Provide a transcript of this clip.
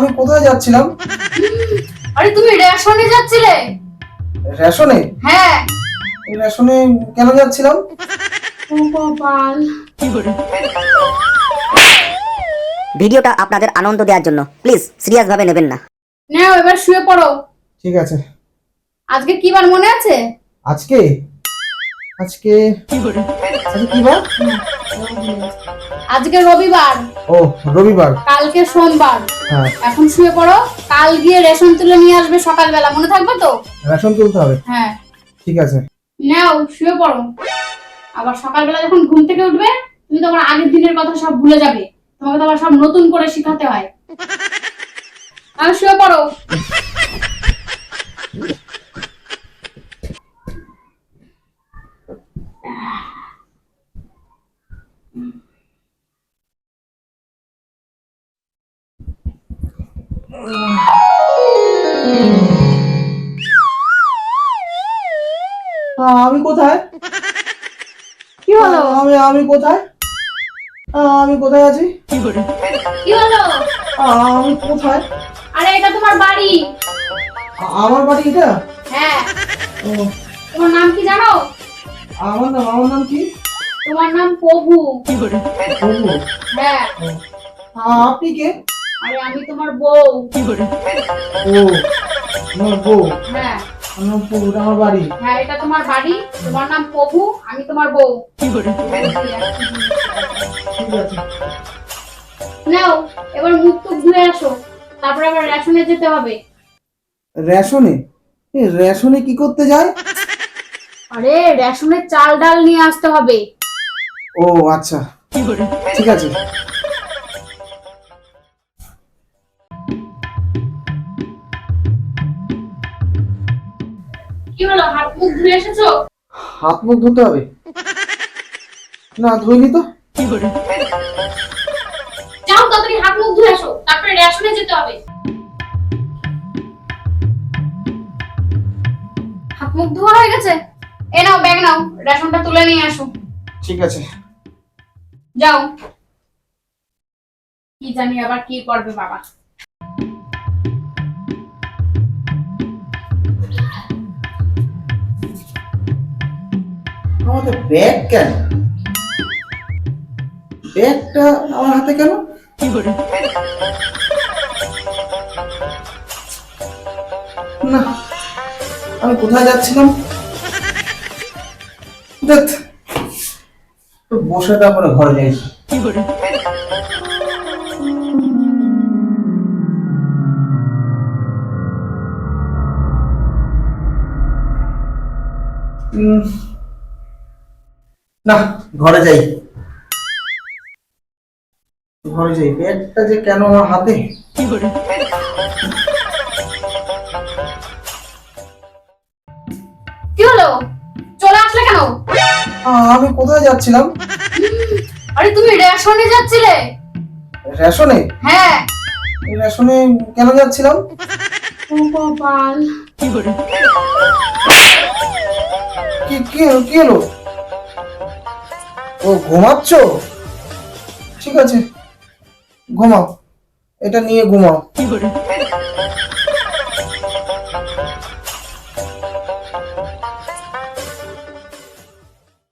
আমি কোথায় যাচ্ছিলাম? আরে তুমি রেশনে যাচ্ছিলে? রেশনে? হ্যাঁ। রেশনে কেন যাচ্ছিলাম? ভিডিওটা আপনাদের আনন্দ দেওয়ার জন্য। প্লিজ সিরিয়াস ভাবে নেবেন না। নাও এবার শুয়ে পড়ো। ঠিক আছে। আজকে কি বার মনে আছে? আজকে? আজকে? আজকে কি বার? আজকে রবিবার। ও রবিবার? কালকে সোমবার। হ্যাঁ। এখন শুয়ে পড়ো কাল গিয়ে রেশন তুলে নিয়ে আসবে সকালবেলা। মনে থাকবে তো? রেশন তুলতে হবে? হ্যাঁ। ঠিক আছে। নাও শুয়ে পড়ো। আবার সকালবেলা যখন ঘুম থেকে উঠবে তুমি তোমার আগের দিনের কথা সব ভুলে যাবে। তোমাকে তো আবার সব নতুন করে শেখাতে হয়। আর শুয়ে পড়ো। আহ, আমি কোথায়? কি হলো? আমি আমি কোথায়? আমি কোথায় আছি? কি হলো? আমি কোথায়? আরে এটা তোমার বাড়ি। আমার বাড়ি এটা? হ্যাঁ। তোমার নাম কি জানো? আমার নাম আমার নাম কি? তোমার নাম প্রভু প্রভু হ্যাঁ। আপনি কে? আরে আমি তোমার বউ। ও আমার বউ? হ্যাঁ। আমার বউ আমার বাড়ি। হ্যাঁ এটা তোমার বাড়ি। তোমার নাম প্রভু আমি তোমার বউ। ঠিক আছে। নাও এবার মুখ টুক ধুয়ে আসো। তারপরে আবার রেশনে যেতে হবে। রেশনে? এ রেশনে কি করতে যায়? আরে রেশনের চাল ডাল নিয়ে আসতে হবে। ও আচ্ছা। ঠিক আছে। কি হলো হাত মুখ ধুয়ে এসেছ? হাত মুখ ধুতে হবে? না ধুইনি তো। যাও তাড়াতাড়ি হাত মুখ ধুয়ে আসো তারপরে রেশনে যেতে হবে। হাত মুখ ধোয়া হয়ে গেছে? এ নাও ব্যাগ নাও রেশনটা তুলে নিয়ে আসো ঠিক আছে। যাও। কি জানি আবার কি করবে বাবা। আমাদের ব্যাগ কেন? ব্যাগটা আমার হাতে কেন? না আমি কোথায় যাচ্ছিলাম? বসে তারপরে ঘরে যাই। উম, না ঘরে যাই। ঘরে যাই। ব্যাগটা যে কেন আমার হাতে? কি হলো? চলে আসলে কেন? আমি কোথায় যাচ্ছিলাম? আরে তুমি রেশনে যাচ্ছিলে। রেশনে? হ্যাঁ। রেশনে কেন যাচ্ছিলাম? ও কি কি কি হলো? ও ঘুমাচ্ছ? ঠিক আছে। ঘুমাও। এটা নিয়ে ঘুমাও।